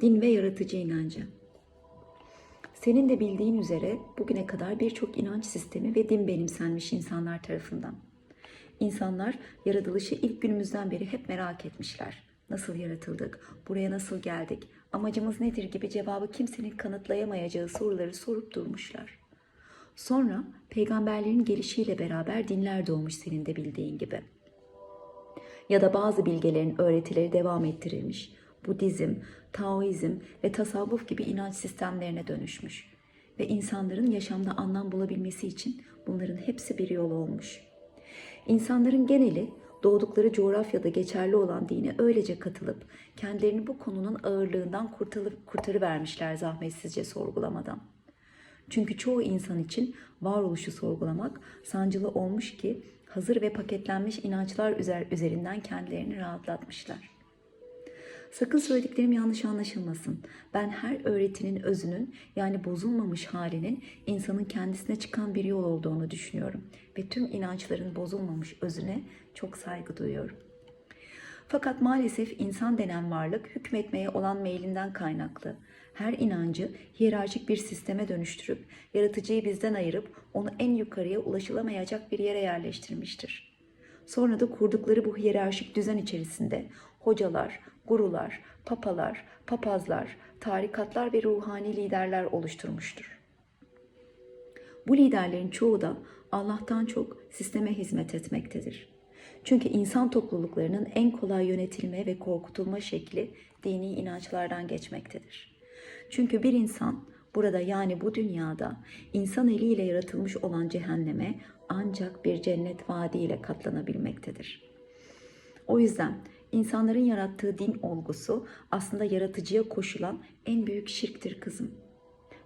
Din ve yaratıcı inancı. Senin de bildiğin üzere bugüne kadar birçok inanç sistemi ve din benimsenmiş insanlar tarafından. İnsanlar yaratılışı ilk günümüzden beri hep merak etmişler. Nasıl yaratıldık? Buraya nasıl geldik? Amacımız nedir gibi cevabı kimsenin kanıtlayamayacağı soruları sorup durmuşlar. Sonra peygamberlerin gelişiyle beraber dinler doğmuş senin de bildiğin gibi. Ya da bazı bilgelerin öğretileri devam ettirilmiş. Budizm, Taoizm ve tasavvuf gibi inanç sistemlerine dönüşmüş. Ve insanların yaşamda anlam bulabilmesi için bunların hepsi bir yol olmuş. İnsanların geneli doğdukları coğrafyada geçerli olan dine öylece katılıp kendilerini bu konunun ağırlığından kurtarıp kurtarıvermişler zahmetsizce sorgulamadan. Çünkü çoğu insan için varoluşu sorgulamak sancılı olmuş ki hazır ve paketlenmiş inançlar üzer- üzerinden kendilerini rahatlatmışlar. Sakın söylediklerim yanlış anlaşılmasın. Ben her öğretinin özünün yani bozulmamış halinin insanın kendisine çıkan bir yol olduğunu düşünüyorum ve tüm inançların bozulmamış özüne çok saygı duyuyorum. Fakat maalesef insan denen varlık hükmetmeye olan meylinden kaynaklı. Her inancı hiyerarşik bir sisteme dönüştürüp yaratıcıyı bizden ayırıp onu en yukarıya ulaşılamayacak bir yere yerleştirmiştir. Sonra da kurdukları bu hiyerarşik düzen içerisinde hocalar, gurular, papalar, papazlar, tarikatlar ve ruhani liderler oluşturmuştur. Bu liderlerin çoğu da Allah'tan çok sisteme hizmet etmektedir. Çünkü insan topluluklarının en kolay yönetilme ve korkutulma şekli dini inançlardan geçmektedir. Çünkü bir insan burada yani bu dünyada insan eliyle yaratılmış olan cehenneme ancak bir cennet vaadiyle katlanabilmektedir. O yüzden insanların yarattığı din olgusu aslında yaratıcıya koşulan en büyük şirktir kızım.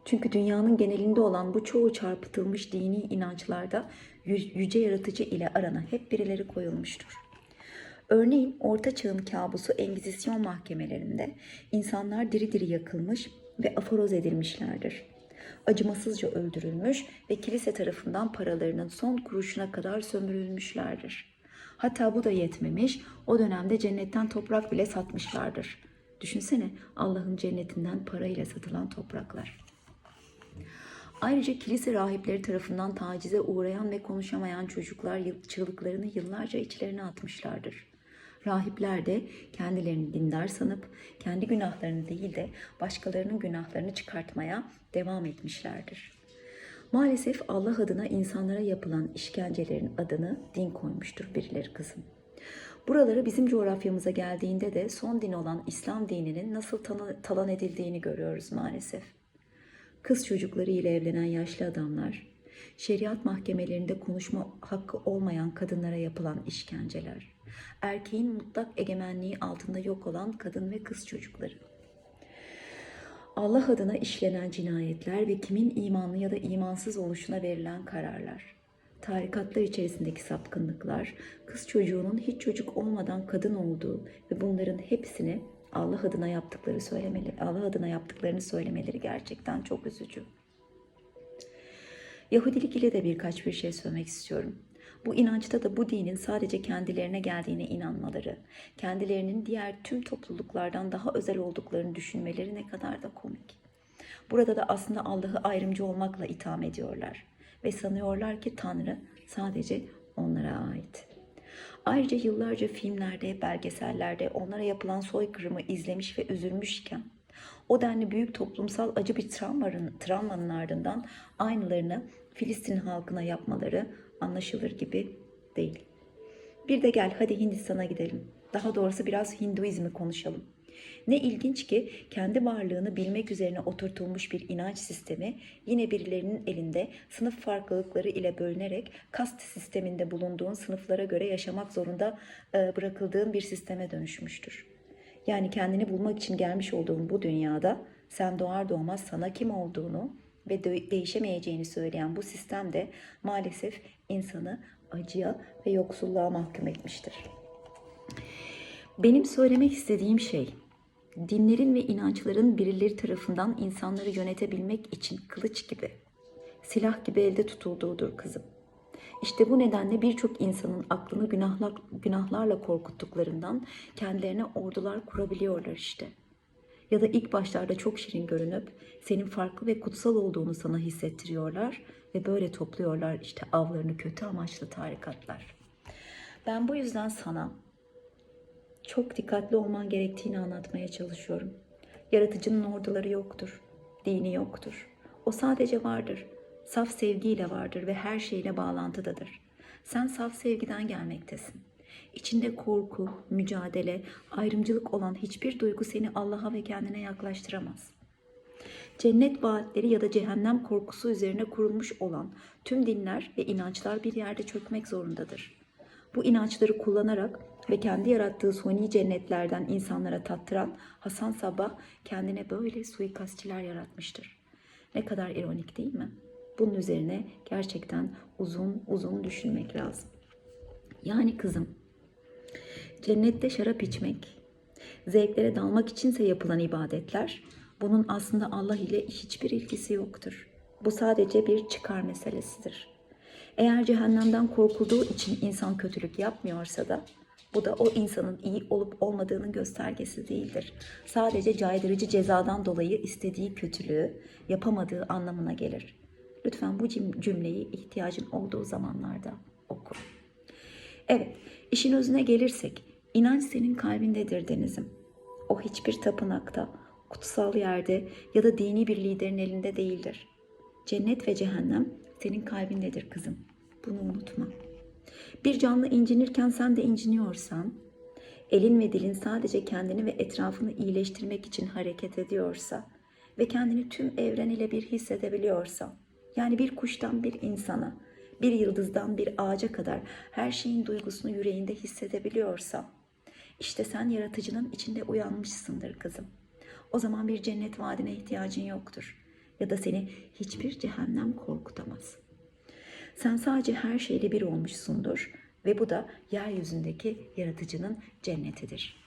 Çünkü dünyanın genelinde olan bu çoğu çarpıtılmış dini inançlarda yü- yüce yaratıcı ile arana hep birileri koyulmuştur. Örneğin Orta Çağ'ın kabusu Engizisyon mahkemelerinde insanlar diri diri yakılmış ve aforoz edilmişlerdir. Acımasızca öldürülmüş ve kilise tarafından paralarının son kuruşuna kadar sömürülmüşlerdir. Hatta bu da yetmemiş, o dönemde cennetten toprak bile satmışlardır. Düşünsene Allah'ın cennetinden parayla satılan topraklar. Ayrıca kilise rahipleri tarafından tacize uğrayan ve konuşamayan çocuklar çığlıklarını yıllarca içlerine atmışlardır. Rahipler de kendilerini dindar sanıp kendi günahlarını değil de başkalarının günahlarını çıkartmaya devam etmişlerdir. Maalesef Allah adına insanlara yapılan işkencelerin adını din koymuştur birileri kızım. Buralara bizim coğrafyamıza geldiğinde de son din olan İslam dininin nasıl talan edildiğini görüyoruz maalesef kız çocukları ile evlenen yaşlı adamlar, şeriat mahkemelerinde konuşma hakkı olmayan kadınlara yapılan işkenceler, erkeğin mutlak egemenliği altında yok olan kadın ve kız çocukları. Allah adına işlenen cinayetler ve kimin imanlı ya da imansız oluşuna verilen kararlar, tarikatlar içerisindeki sapkınlıklar, kız çocuğunun hiç çocuk olmadan kadın olduğu ve bunların hepsini Allah adına yaptıkları söylemeleri, Allah adına yaptıklarını söylemeleri gerçekten çok üzücü. Yahudilik ile de birkaç bir şey söylemek istiyorum. Bu inançta da bu dinin sadece kendilerine geldiğine inanmaları, kendilerinin diğer tüm topluluklardan daha özel olduklarını düşünmeleri ne kadar da komik. Burada da aslında Allah'ı ayrımcı olmakla itham ediyorlar ve sanıyorlar ki Tanrı sadece onlara ait. Ayrıca yıllarca filmlerde, belgesellerde onlara yapılan soykırımı izlemiş ve üzülmüşken o denli büyük toplumsal acı bir travmanın, travmanın ardından aynılarını Filistin halkına yapmaları anlaşılır gibi değil. Bir de gel hadi Hindistan'a gidelim. Daha doğrusu biraz Hinduizmi konuşalım. Ne ilginç ki kendi varlığını bilmek üzerine oturtulmuş bir inanç sistemi yine birilerinin elinde sınıf farklılıkları ile bölünerek kast sisteminde bulunduğun sınıflara göre yaşamak zorunda e, bırakıldığın bir sisteme dönüşmüştür. Yani kendini bulmak için gelmiş olduğun bu dünyada sen doğar doğmaz sana kim olduğunu ve dö- değişemeyeceğini söyleyen bu sistem de maalesef insanı acıya ve yoksulluğa mahkum etmiştir. Benim söylemek istediğim şey, dinlerin ve inançların birileri tarafından insanları yönetebilmek için kılıç gibi, silah gibi elde tutulduğudur kızım. İşte bu nedenle birçok insanın aklını günahlar, günahlarla korkuttuklarından kendilerine ordular kurabiliyorlar işte. Ya da ilk başlarda çok şirin görünüp senin farklı ve kutsal olduğunu sana hissettiriyorlar ve böyle topluyorlar işte avlarını kötü amaçlı tarikatlar. Ben bu yüzden sana çok dikkatli olman gerektiğini anlatmaya çalışıyorum. Yaratıcının orduları yoktur, dini yoktur. O sadece vardır. Saf sevgiyle vardır ve her şeyle bağlantıdadır. Sen saf sevgiden gelmektesin. İçinde korku, mücadele, ayrımcılık olan hiçbir duygu seni Allah'a ve kendine yaklaştıramaz. Cennet vaatleri ya da cehennem korkusu üzerine kurulmuş olan tüm dinler ve inançlar bir yerde çökmek zorundadır. Bu inançları kullanarak ve kendi yarattığı suni cennetlerden insanlara tattıran Hasan Sabah kendine böyle suikastçiler yaratmıştır. Ne kadar ironik değil mi? Bunun üzerine gerçekten uzun uzun düşünmek lazım. Yani kızım, cennette şarap içmek, zevklere dalmak içinse yapılan ibadetler, bunun aslında Allah ile hiçbir ilgisi yoktur. Bu sadece bir çıkar meselesidir. Eğer cehennemden korkulduğu için insan kötülük yapmıyorsa da bu da o insanın iyi olup olmadığının göstergesi değildir. Sadece caydırıcı cezadan dolayı istediği kötülüğü yapamadığı anlamına gelir. Lütfen bu cüm- cümleyi ihtiyacın olduğu zamanlarda oku. Evet, işin özüne gelirsek, inanç senin kalbindedir Deniz'im. O hiçbir tapınakta, kutsal yerde ya da dini bir liderin elinde değildir. Cennet ve cehennem senin kalbindedir kızım. Bunu unutma. Bir canlı incinirken sen de inciniyorsan, elin ve dilin sadece kendini ve etrafını iyileştirmek için hareket ediyorsa ve kendini tüm evren ile bir hissedebiliyorsan, yani bir kuştan bir insana, bir yıldızdan bir ağaca kadar her şeyin duygusunu yüreğinde hissedebiliyorsan, işte sen yaratıcının içinde uyanmışsındır kızım. O zaman bir cennet vaadine ihtiyacın yoktur ya da seni hiçbir cehennem korkutamaz. Sen sadece her şeyle bir olmuşsundur ve bu da yeryüzündeki yaratıcının cennetidir.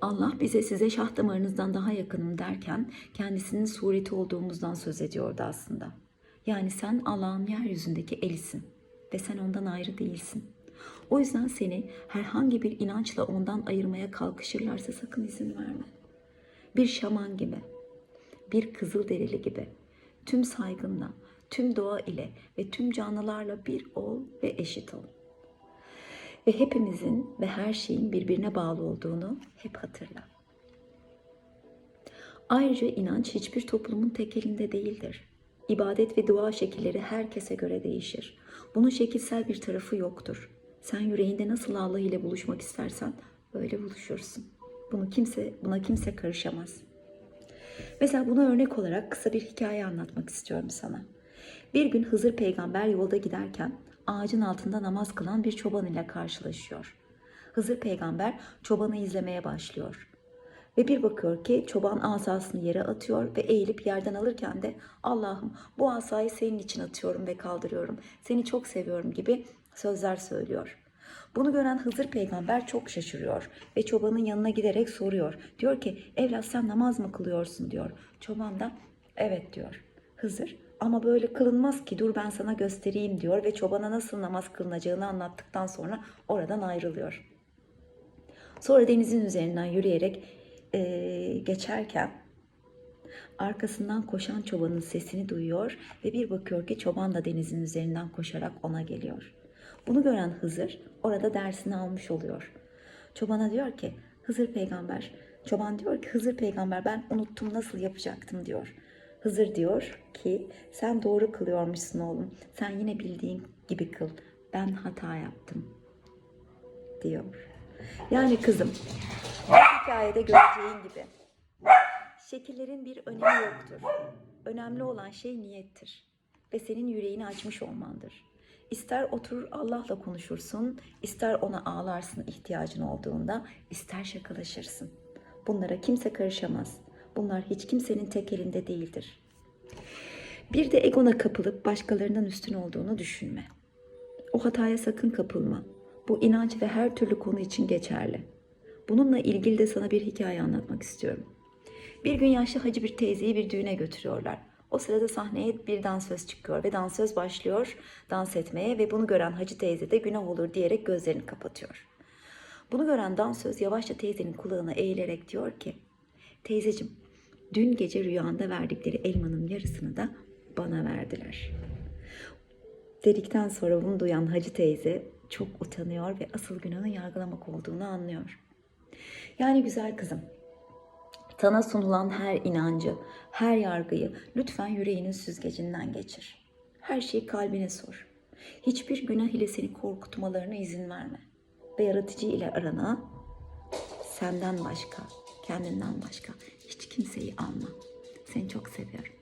Allah bize size şah damarınızdan daha yakınım derken kendisinin sureti olduğumuzdan söz ediyordu aslında. Yani sen Allah'ın yeryüzündeki elisin ve sen ondan ayrı değilsin. O yüzden seni herhangi bir inançla ondan ayırmaya kalkışırlarsa sakın izin verme. Bir şaman gibi, bir kızıl derili gibi tüm saygınla, tüm doğa ile ve tüm canlılarla bir ol ve eşit ol. Ve hepimizin ve her şeyin birbirine bağlı olduğunu hep hatırla. Ayrıca inanç hiçbir toplumun tek elinde değildir. İbadet ve dua şekilleri herkese göre değişir. Bunun şekilsel bir tarafı yoktur. Sen yüreğinde nasıl Allah ile buluşmak istersen öyle buluşursun. Bunu kimse buna kimse karışamaz. Mesela buna örnek olarak kısa bir hikaye anlatmak istiyorum sana. Bir gün Hızır peygamber yolda giderken ağacın altında namaz kılan bir çoban ile karşılaşıyor. Hızır peygamber çobanı izlemeye başlıyor. Ve bir bakıyor ki çoban asasını yere atıyor ve eğilip yerden alırken de Allah'ım bu asayı senin için atıyorum ve kaldırıyorum. Seni çok seviyorum gibi sözler söylüyor. Bunu gören Hızır peygamber çok şaşırıyor ve çobanın yanına giderek soruyor. Diyor ki evlat sen namaz mı kılıyorsun diyor. Çoban da evet diyor. Hızır ama böyle kılınmaz ki dur ben sana göstereyim diyor ve çobana nasıl namaz kılınacağını anlattıktan sonra oradan ayrılıyor. Sonra denizin üzerinden yürüyerek eee, geçerken arkasından koşan çobanın sesini duyuyor ve bir bakıyor ki çoban da denizin üzerinden koşarak ona geliyor. Bunu gören Hızır orada dersini almış oluyor. Çobana diyor ki Hızır peygamber, çoban diyor ki Hızır peygamber ben unuttum nasıl yapacaktım diyor. Hızır diyor ki sen doğru kılıyormuşsun oğlum. Sen yine bildiğin gibi kıl. Ben hata yaptım diyor. Yani kızım bu hikayede göreceğin gibi şekillerin bir önemi yoktur. Önemli olan şey niyettir ve senin yüreğini açmış olmandır. İster oturur Allah'la konuşursun, ister ona ağlarsın ihtiyacın olduğunda, ister şakalaşırsın. Bunlara kimse karışamaz. Bunlar hiç kimsenin tek elinde değildir. Bir de egona kapılıp başkalarından üstün olduğunu düşünme. O hataya sakın kapılma. Bu inanç ve her türlü konu için geçerli. Bununla ilgili de sana bir hikaye anlatmak istiyorum. Bir gün yaşlı hacı bir teyzeyi bir düğüne götürüyorlar. O sırada sahneye bir dansöz çıkıyor ve dansöz başlıyor dans etmeye ve bunu gören hacı teyze de günah olur diyerek gözlerini kapatıyor. Bunu gören dansöz yavaşça teyzenin kulağına eğilerek diyor ki Teyzecim, dün gece rüyanda verdikleri elmanın yarısını da bana verdiler. Dedikten sonra bunu duyan Hacı teyze çok utanıyor ve asıl günahın yargılamak olduğunu anlıyor. Yani güzel kızım, sana sunulan her inancı, her yargıyı lütfen yüreğinin süzgecinden geçir. Her şeyi kalbine sor. Hiçbir günah ile seni korkutmalarına izin verme. Ve yaratıcı ile arana senden başka, kendinden başka hiç kimseyi alma. Seni çok seviyorum.